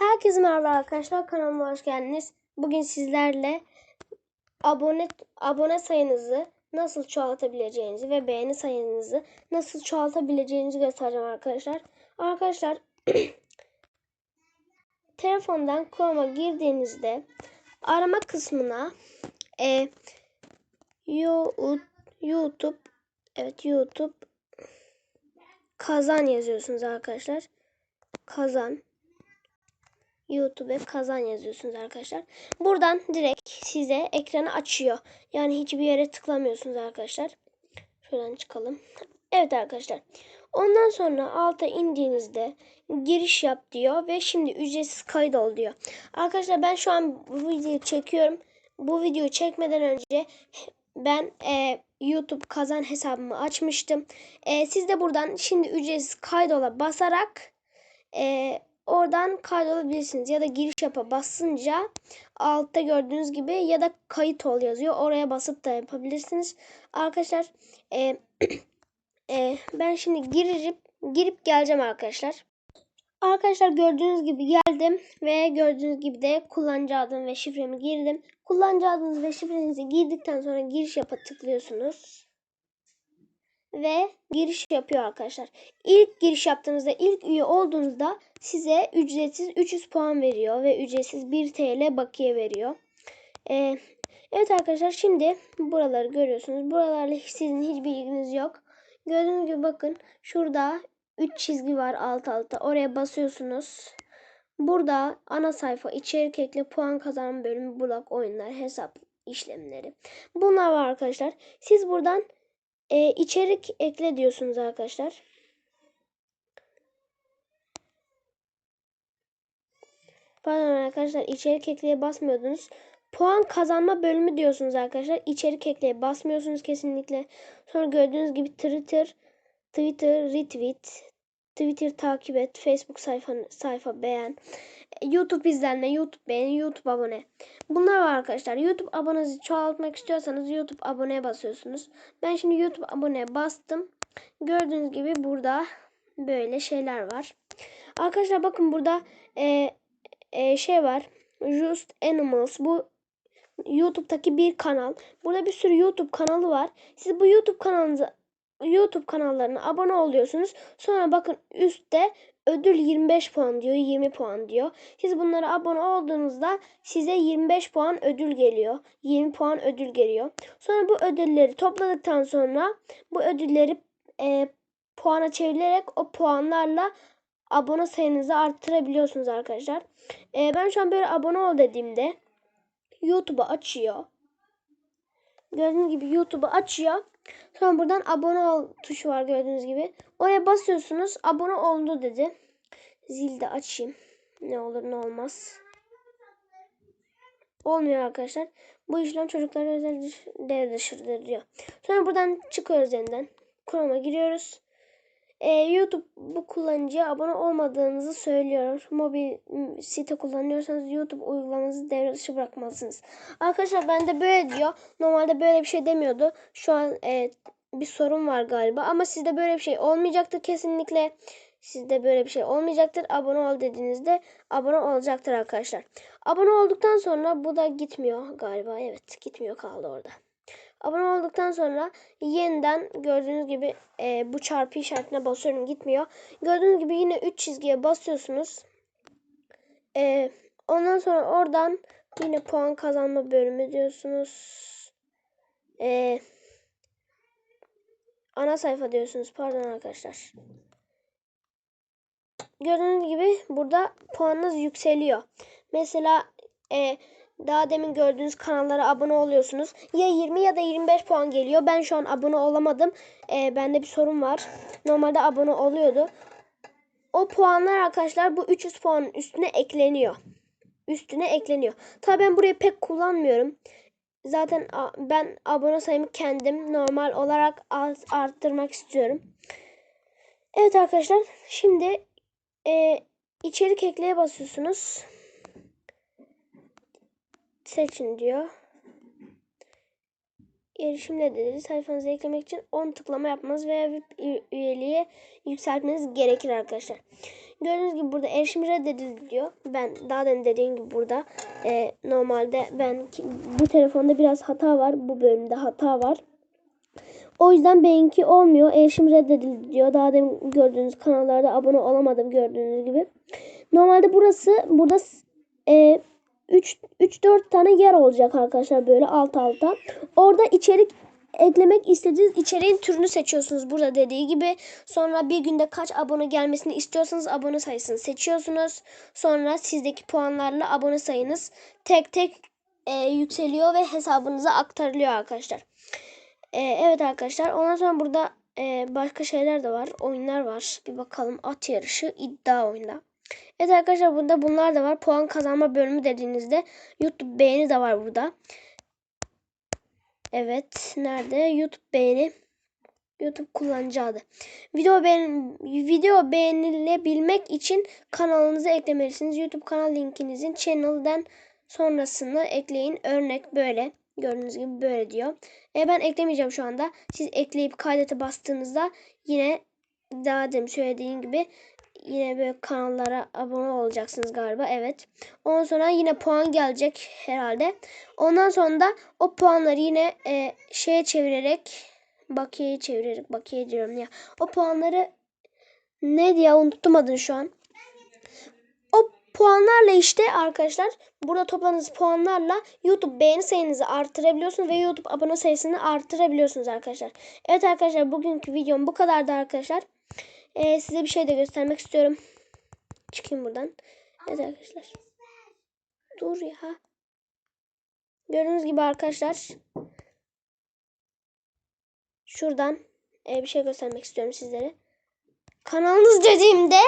Herkese merhaba arkadaşlar. Kanalıma hoş geldiniz. Bugün sizlerle abone abone sayınızı nasıl çoğaltabileceğinizi ve beğeni sayınızı nasıl çoğaltabileceğinizi göstereceğim arkadaşlar. Arkadaşlar telefondan Chrome'a girdiğinizde arama kısmına e, YouTube evet YouTube kazan yazıyorsunuz arkadaşlar. Kazan YouTube'e kazan yazıyorsunuz arkadaşlar. Buradan direkt size ekranı açıyor. Yani hiçbir yere tıklamıyorsunuz arkadaşlar. Şuradan çıkalım. Evet arkadaşlar. Ondan sonra alta indiğinizde giriş yap diyor ve şimdi ücretsiz kayıt ol diyor. Arkadaşlar ben şu an bu videoyu çekiyorum. Bu videoyu çekmeden önce ben e, YouTube kazan hesabımı açmıştım. E, siz de buradan şimdi ücretsiz kaydola basarak e, oradan kaydolabilirsiniz. Ya da giriş yapa basınca altta gördüğünüz gibi ya da kayıt ol yazıyor. Oraya basıp da yapabilirsiniz. Arkadaşlar e, e, ben şimdi girip girip geleceğim arkadaşlar. Arkadaşlar gördüğünüz gibi geldim ve gördüğünüz gibi de kullanıcı adım ve şifremi girdim. Kullanıcı adınız ve şifrenizi girdikten sonra giriş yapa tıklıyorsunuz. Ve giriş yapıyor arkadaşlar. İlk giriş yaptığınızda, ilk üye olduğunuzda size ücretsiz 300 puan veriyor ve ücretsiz 1 TL bakiye veriyor. Ee, evet arkadaşlar şimdi buraları görüyorsunuz. Buralarla sizin hiçbir ilginiz yok. Gördüğünüz gibi bakın şurada 3 çizgi var alt alta. Oraya basıyorsunuz. Burada ana sayfa içerik ekle puan kazanma bölümü blok oyunlar hesap işlemleri. Bunlar var arkadaşlar. Siz buradan e, içerik ekle diyorsunuz arkadaşlar. Pardon arkadaşlar içerik ekleye basmıyordunuz. Puan kazanma bölümü diyorsunuz arkadaşlar. İçerik ekleye basmıyorsunuz kesinlikle. Sonra gördüğünüz gibi Twitter, Twitter retweet, Twitter takip et, Facebook sayfa sayfa beğen, YouTube izlenme, YouTube beğeni, YouTube abone. Bunlar var arkadaşlar. YouTube abonenizi çoğaltmak istiyorsanız YouTube aboneye basıyorsunuz. Ben şimdi YouTube aboneye bastım. Gördüğünüz gibi burada böyle şeyler var. Arkadaşlar bakın burada e, e, şey var. Just Animals. Bu YouTube'daki bir kanal. Burada bir sürü YouTube kanalı var. Siz bu YouTube kanalınıza YouTube kanallarına abone oluyorsunuz. Sonra bakın üstte ödül 25 puan diyor, 20 puan diyor. Siz bunlara abone olduğunuzda size 25 puan ödül geliyor. 20 puan ödül geliyor. Sonra bu ödülleri topladıktan sonra bu ödülleri e, puana çevirerek o puanlarla abone sayınızı arttırabiliyorsunuz arkadaşlar. E, ben şu an böyle abone ol dediğimde YouTube'u açıyor. Gördüğünüz gibi YouTube'u açıyor. Sonra buradan abone ol tuşu var gördüğünüz gibi. Oraya basıyorsunuz. Abone oldu dedi. Zil de açayım. Ne olur ne olmaz. Olmuyor arkadaşlar. Bu işlem çocuklara özel devre dışıdır diyor. Sonra buradan çıkıyoruz yeniden. Chrome'a giriyoruz. Ee, YouTube bu kullanıcıya abone olmadığınızı söylüyor. Mobil site kullanıyorsanız YouTube uygulamanızı devre dışı bırakmalısınız. Arkadaşlar ben de böyle diyor. Normalde böyle bir şey demiyordu. Şu an e, bir sorun var galiba. Ama sizde böyle bir şey olmayacaktır kesinlikle. Sizde böyle bir şey olmayacaktır. Abone ol dediğinizde abone olacaktır arkadaşlar. Abone olduktan sonra bu da gitmiyor galiba. Evet gitmiyor kaldı orada. Abone olduktan sonra yeniden gördüğünüz gibi e, bu çarpı işaretine basıyorum gitmiyor. Gördüğünüz gibi yine 3 çizgiye basıyorsunuz. E, ondan sonra oradan yine puan kazanma bölümü diyorsunuz. E, ana sayfa diyorsunuz. Pardon arkadaşlar. Gördüğünüz gibi burada puanınız yükseliyor. Mesela e, daha demin gördüğünüz kanallara abone oluyorsunuz. Ya 20 ya da 25 puan geliyor. Ben şu an abone olamadım. Ee, bende bir sorun var. Normalde abone oluyordu. O puanlar arkadaşlar bu 300 puanın üstüne ekleniyor. Üstüne ekleniyor. Tabii ben burayı pek kullanmıyorum. Zaten ben abone sayımı kendim normal olarak arttırmak istiyorum. Evet arkadaşlar. Şimdi e, içerik ekleye basıyorsunuz seçin diyor. Erişimle dedi sayfanızı eklemek için 10 tıklama yapmanız veya VIP üyeliğe yükseltmeniz gerekir arkadaşlar. Gördüğünüz gibi burada erişim reddedildi diyor. Ben daha demin dediğim gibi burada e, normalde ben bu telefonda biraz hata var. Bu bölümde hata var. O yüzden benimki olmuyor. Erişim reddedildi diyor. Daha demin gördüğünüz kanallarda abone olamadım gördüğünüz gibi. Normalde burası burada e, 3 3 4 tane yer olacak arkadaşlar böyle alt alta. Orada içerik eklemek istediğiniz içeriğin türünü seçiyorsunuz burada dediği gibi. Sonra bir günde kaç abone gelmesini istiyorsanız abone sayısını seçiyorsunuz. Sonra sizdeki puanlarla abone sayınız tek tek e, yükseliyor ve hesabınıza aktarılıyor arkadaşlar. E, evet arkadaşlar ondan sonra burada e, başka şeyler de var. Oyunlar var. Bir bakalım at yarışı iddia oyunda. Evet arkadaşlar burada bunlar da var. Puan kazanma bölümü dediğinizde YouTube beğeni de var burada. Evet. Nerede? YouTube beğeni. YouTube kullanıcı adı. Video beğen video beğenilebilmek için kanalınızı eklemelisiniz. YouTube kanal linkinizin channel'den sonrasını ekleyin. Örnek böyle. Gördüğünüz gibi böyle diyor. E ben eklemeyeceğim şu anda. Siz ekleyip kaydete bastığınızda yine daha demin söylediğim gibi yine böyle kanallara abone olacaksınız galiba. Evet. Ondan sonra yine puan gelecek herhalde. Ondan sonra da o puanları yine e, şeye çevirerek bakiyeye çevirerek bakiye diyorum ya. O puanları ne diye unuttum adını şu an. O puanlarla işte arkadaşlar burada topladığınız puanlarla YouTube beğeni sayınızı artırabiliyorsunuz ve YouTube abone sayısını artırabiliyorsunuz arkadaşlar. Evet arkadaşlar bugünkü videom bu kadardı arkadaşlar. Ee, size bir şey de göstermek istiyorum. Çıkayım buradan. Evet arkadaşlar. Dur ya. Gördüğünüz gibi arkadaşlar. Şuradan e, bir şey göstermek istiyorum sizlere. Kanalınız dediğimde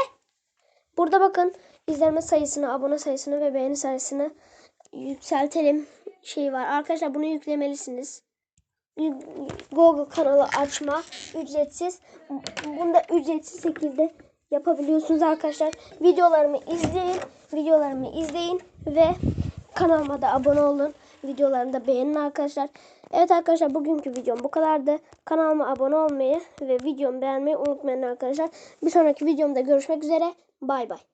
burada bakın izlenme sayısını, abone sayısını ve beğeni sayısını yükseltelim şey var. Arkadaşlar bunu yüklemelisiniz. Google kanalı açma ücretsiz. Bunu da ücretsiz şekilde yapabiliyorsunuz arkadaşlar. Videolarımı izleyin. Videolarımı izleyin ve kanalıma da abone olun. Videolarımı da beğenin arkadaşlar. Evet arkadaşlar bugünkü videom bu kadardı. Kanalıma abone olmayı ve videomu beğenmeyi unutmayın arkadaşlar. Bir sonraki videomda görüşmek üzere. Bay bay.